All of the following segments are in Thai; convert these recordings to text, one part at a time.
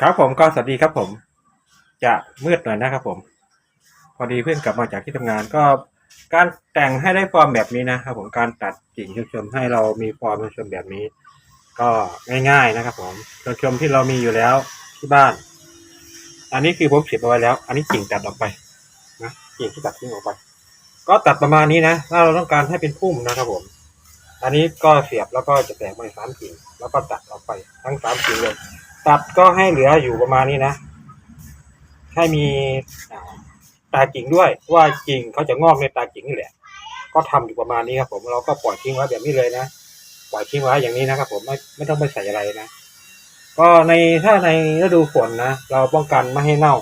ครับผมก็สวัสดีครับผม จะมืดหน่อยนะครับผม พอดีเพื่อนกลับมาจากที่ทำงานก็การแต่งให้ได้ฟอร์มแบบนี้นะครับผมการตัดกิ่งชมๆให้เรามีฟอร์มชมๆแบบนี้ ก็ง่ายๆนะครับ ผมชมๆที่เรามีอยู่แล้วที่บ้าน อันนี้คือผมเสียบเอาไว้แล้ว อันนี้กิ่งตัดออกไปนะกิ่งที่ตัดทิ้งออกไป ก็ตัดประมาณนี้นะ ถ้าเราต้องการให้เป็นพุ่มนะครับผม อันนี้ก็เสียบแล้วก็จะแตกไปสามกิ่งแล้วก็ตัดออกไปทั้งสามกิ่งเลย ตัดก็ให้เหลืออยู่ประมาณนี้นะ ให้มีตากิ่งด้วยว่ากิ่งเขาจะงอกในตากิ่งนี่แหละ ก็ทำอยู่ประมาณนี้ครับ ผมเราก็ปล่อยทิ้งไว้แบบนี้เลยนะปล่อยทิ้งไว้อย่างนี้นะครับ ผมไม่ไม่ต้องไปใส่อะไรนะก็ในถ้าในฤดูฝนนะเราป้องกันไม่ให้เน่า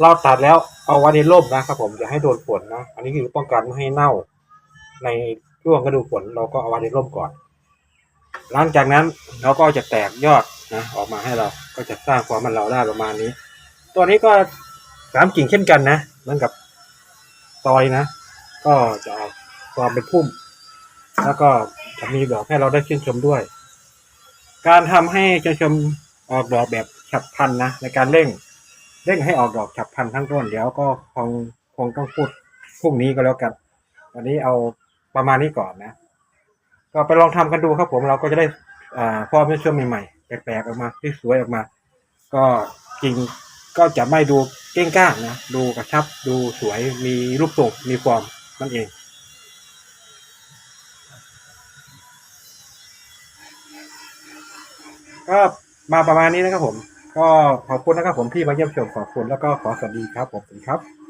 เราตัดแล้วเอาไว้ในร่มนะครับผมอย่าให้โดนฝนนะอันนี้คือป้องกันไม่ให้เน่า ในช่วงฤดูฝนเราก็เอาไว้ในร่มก่อน หลังจากนั้นเราก็จะแตกยอด นะออกมาให้เราก็จะสร้างความมันเราได้ประมาณนี้ ตัวนี้ก็สามกิ่งเช่นกันนะเหมือนกับตอยนะ ก็จะออกความเป็นพุ่ม แล้วก็จะมีดอกให้เราได้ชื่นชมด้วย การทำให้ชื่นชมออกดอกแบบฉับพลันนะในการเร่งเร่งให้ออกดอกฉับพลันทั้งต้นเดี๋ยวก็คงคงต้องพูดพรุ่งนี้ก็แล้วกันวันนี้เอาประมาณนี้ก่อนนะ ก็ไปลองทำกันดูครับผมเราก็จะได้อ่ามในช่วงใหม่ๆ แปลกๆออกมาที่สวยออกมา ก็จริงก็จะไม่ดูเก้งก้างนะ ดูกระชับดูสวยมีรูปทรงมีฟอร์มนั่นเอง ก็มาประมาณนี้นะครับผม ก็ขอบคุณนะครับผมที่มาเยี่ยมชมขอบคุณแล้วก็ขอสวัสดีครับผมสวัสดีครับ